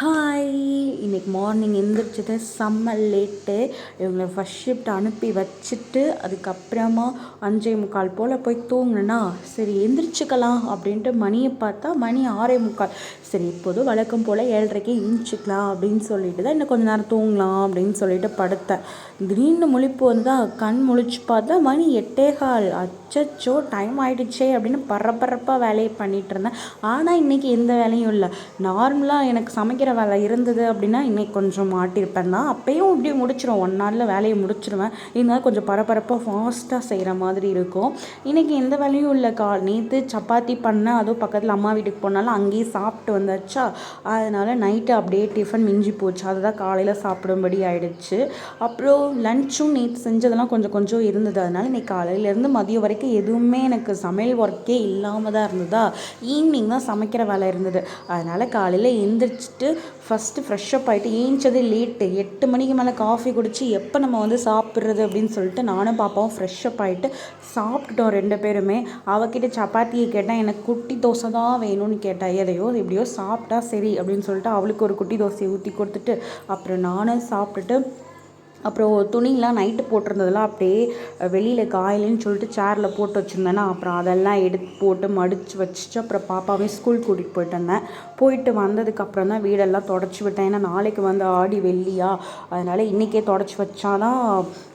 Hi இன்னைக்கு morning எந்திரிச்சது செம்ம late இவங்களை ஃபஸ்ட் ஷிஃப்ட் அனுப்பி வச்சுட்டு அதுக்கப்புறமா அஞ்சே முக்கால் போல் போய் தூங்கினேன்னா சரி எந்திரிச்சுக்கலாம் அப்படின்ட்டு மணியை பார்த்தா மணி ஆறே முக்கால். சரி இப்போதும் வழக்கம் போல் ஏழரைக்கே எழுந்திரிச்சிக்கலாம் அப்படின்னு சொல்லிட்டு தான் இன்னும் கொஞ்சம் நேரம் தூங்கலாம் அப்படின்னு சொல்லிட்டு படுத்தேன். திடீர்னு முழிப்பு வந்தால் கண் முழிச்சு பார்த்தா மணி எட்டே கால். அச்சச்சோ டைம் ஆகிடுச்சே அப்படின்னு பரபரப்பாக வேலையை பண்ணிகிட்டு இருந்தேன். ஆனால் இன்றைக்கி எந்த வேலையும் இல்லை. நார்மலாக எனக்கு சமைக்கிற வேலை இருந்தது அப்படின்னா இன்றைக்கி கொஞ்சம் மாட்டியிருப்பேன் தான். அப்போயும் இப்படி முடிச்சிடும் ஒன் நாளில் வேலையை முடிச்சிடுவேன் இருந்தாலும் கொஞ்சம் பரபரப்பாக ஃபாஸ்ட்டாக செய்கிற மாதிரி இருக்கும். இன்றைக்கி எந்த வேலையும் இல்லை. கா நேற்று சப்பாத்தி பண்ணேன். அதுவும் பக்கத்தில் அம்மா வீட்டுக்கு போனாலும் அங்கேயே சாப்பிட்டு வந்தாச்சா? அதனால் நைட்டு அப்படியே டிஃபன் மிஞ்சி போச்சு. அதுதான் காலையில் சாப்பிடும்படி ஆயிடுச்சு. அப்புறம் லன்ச்சும் நேற்று செஞ்சதெல்லாம் கொஞ்சம் கொஞ்சம் இருந்தது. அதனால் இன்றைக்கி காலையிலேருந்து மதியம் வரைக்கும் எதுவுமே எனக்கு சமையல் ஒர்க்கே இல்லாமல் தான் இருந்ததா? ஈவினிங் தான் சமைக்கிற வேலை இருந்தது. அதனால் காலையில் எழுந்திரிச்சிட்டு எந்திரிச்சிட்டு ஃபஸ்ட்டு ஃப்ரெஷ்ஷப் ஆகிட்டு ஏஞ்சதே லேட்டு எட்டு மணிக்கு மேலே காஃபி குடித்து எப்போ நம்ம வந்து சாப்பிட்றது அப்படின்னு சொல்லிட்டு நானும் பாப்பாவும் ஃப்ரெஷ்ஷப் ஆகிட்டு சாப்பிட்டுட்டோம் ரெண்டு பேருமே. அவகிட்ட சப்பாத்தியை கேட்டால் எனக்கு குட்டி தோசை தான் வேணும்னு கேட்டால் எதையோ எப்படியோ சாப்பிட்டா சரி அப்படின்னு சொல்லிட்டு அவளுக்கு ஒரு குட்டி தோசையை ஊற்றி கொடுத்துட்டு அப்புறம் நானும் சாப்பிட்டுட்டு அப்புறம் துணிலாம் நைட்டு போட்டிருந்ததெல்லாம் அப்படியே வெளியில் காயலன்னு சொல்லிட்டு சேரில் போட்டு வச்சுருந்தேன்னா அப்புறம் அதெல்லாம் எடுத்து போட்டு மடித்து வச்சுட்டு அப்புறம் பாப்பாவே ஸ்கூல் கூட்டிகிட்டு போயிட்டு வந்தேன். போயிட்டு வந்ததுக்கப்புறம் தான் வீடெல்லாம் தொடச்சி விட்டேன். ஏன்னா நாளைக்கு வந்து ஆடி வெள்ளியா? அதனால் இன்றைக்கே தொடச்சி வச்சாதான்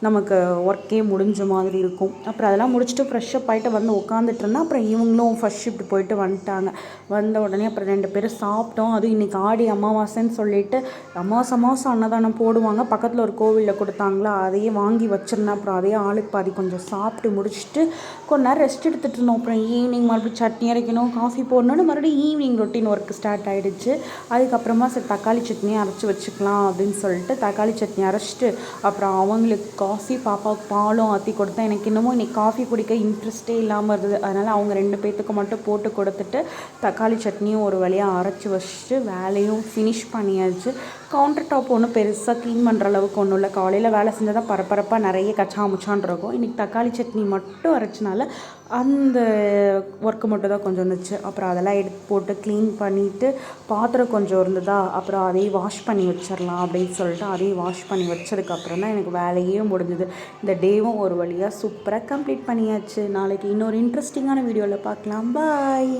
நமக்கு ஒர்க்கே முடிஞ்ச மாதிரி இருக்கும். அப்புறம் அதெல்லாம் முடிச்சுட்டு ஃப்ரெஷ்ஷப் ஆகிட்டு வந்து உட்காந்துட்டு இருந்தேன். அப்புறம் இவங்களும் ஃபஸ்ட் ஷிஃப்ட் போயிட்டு வந்துட்டாங்க. வந்த உடனே அப்புறம் ரெண்டு பேரும் சாப்பிட்டோம். அதுவும் இன்றைக்கி ஆடி அமாவாசைன்னு சொல்லிட்டு அமாவாசை மாதம் அன்னதானம் போடுவாங்க. பக்கத்தில் ஒரு கோவிலில் கொடுத்தாங்களா? அதையே வாங்கி வச்சிருந்தேன். அப்புறம் அதையே ஆளுக்கு பாதி கொஞ்சம் சாப்பிட்டு முடிச்சுட்டு கொஞ்ச நேரம் ரெஸ்ட் எடுத்துகிட்டு இருந்தோம். அப்புறம் ஈவினிங் மறுபடியும் சட்னி அரைக்கணும் காஃபி போடணும்னு மறுபடியும் ஈவினிங் ரொட்டீன் ஒர்க் ஸ்டார்ட் ஆகிடுச்சு அதுக்கப்புறமா சரி தக்காளி சட்னி அரைச்சி வச்சுக்கலாம் அப்படின்னு சொல்லிட்டு தக்காளி சட்னி அரைச்சிட்டு அப்புறம் அவங்களுக்கு காஃபி பாப்பாவுக்கு பாலும் ஆற்றி கொடுத்தேன். எனக்கு இன்னமும் இன்றைக்கி காஃபி குடிக்க இன்ட்ரெஸ்ட்டே இல்லாமல் இருந்தது. அதனால் அவங்க ரெண்டு பேர்த்துக்கு மட்டும் போட்டு கொடுத்துட்டு தக்காளி சட்னியும் ஒரு வழியாக அரைச்சி வச்சுட்டு வேலையும் ஃபினிஷ் பண்ணியாச்சு. கவுண்டர் டாப் ஒன்றும் பெருசாக க்ளீன் பண்ணுற அளவுக்கு ஒன்றும் இல்லை. காலையில் வேலை செஞ்சால் தான் பரபரப்பாக நிறைய கச்சா முச்சான் இருக்கும். இன்றைக்கி தக்காளி சட்னி மட்டும் அரைச்சினால அந்த ஒர்க்கு மட்டும் தான் கொஞ்சம் இருந்துச்சு. அப்புறம் அதெல்லாம் எடுத்து போட்டு க்ளீன் பண்ணிவிட்டு பாத்திரம் கொஞ்சம் இருந்ததா அப்புறம் அதையும் வாஷ் பண்ணி வச்சிடலாம் அப்படின்னு சொல்லிட்டு அதையும் வாஷ் பண்ணி வச்சதுக்கப்புறம் தான் எனக்கு வேலையே முடிஞ்சுது. இந்த டேவும் ஒரு வழியாக சூப்பராக கம்ப்ளீட் பண்ணியாச்சு. நாளைக்கு இன்னொரு இன்ட்ரெஸ்டிங்கான வீடியோவில் பார்க்கலாம். பாய்